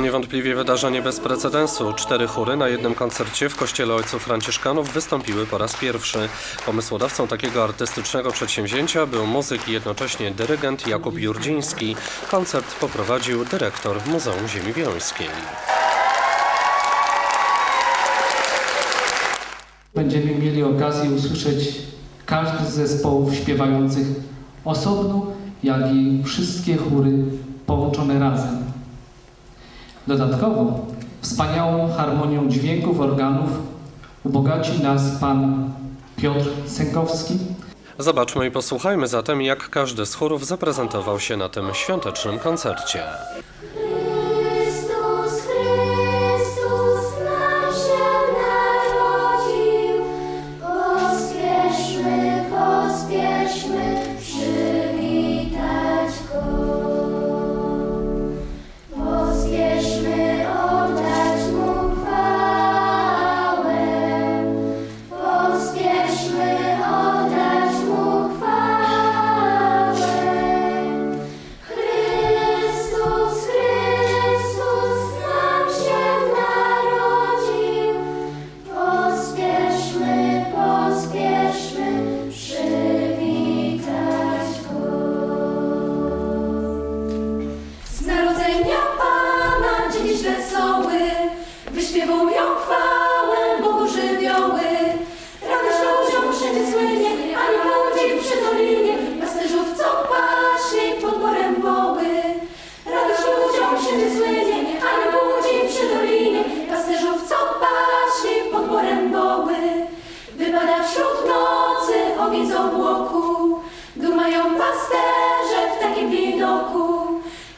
niewątpliwie wydarzenie bez precedensu. Cztery chóry na jednym koncercie w Kościele Ojców Franciszkanów wystąpiły po raz pierwszy. Pomysłodawcą takiego artystycznego przedsięwzięcia był muzyk i jednocześnie dyrygent Jakub Jurdziński. Koncert poprowadził dyrektor Muzeum Ziemi Wiońskiej. Będziemy mieli okazję usłyszeć każdy z zespołów śpiewających osobno, jak i wszystkie chóry połączone razem. Dodatkowo wspaniałą harmonią dźwięków organów ubogaci nas pan Piotr Sękowski, Zobaczmy i posłuchajmy zatem, jak każdy z chórów zaprezentował się na tym świątecznym koncercie. Obłoku, dumają pasterze w takim widoku.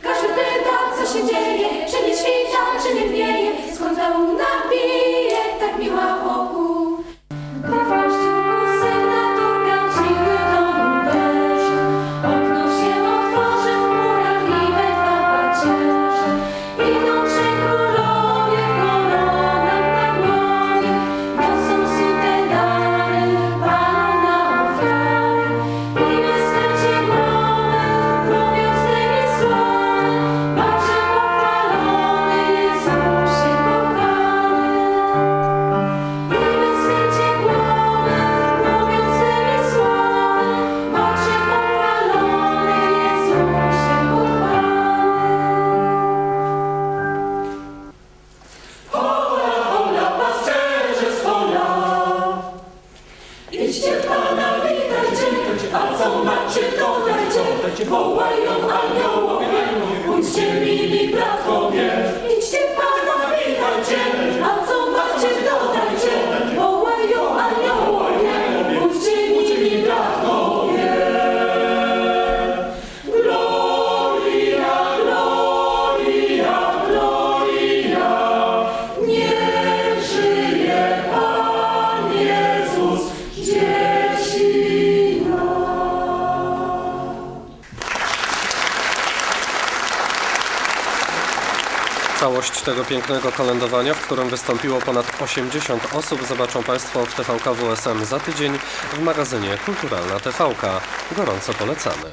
Każdy pyta, co się dzieje, czy nie świta, czy nie wieje, co macie dodajcie, wołają aniołowie, bądźcie mili bratkowie. Idźcie Pana witajcie, Całość tego pięknego kolędowania, w którym wystąpiło ponad 80 osób, zobaczą Państwo w TVK WSM za tydzień w magazynie Kulturalna TVK. Gorąco polecamy.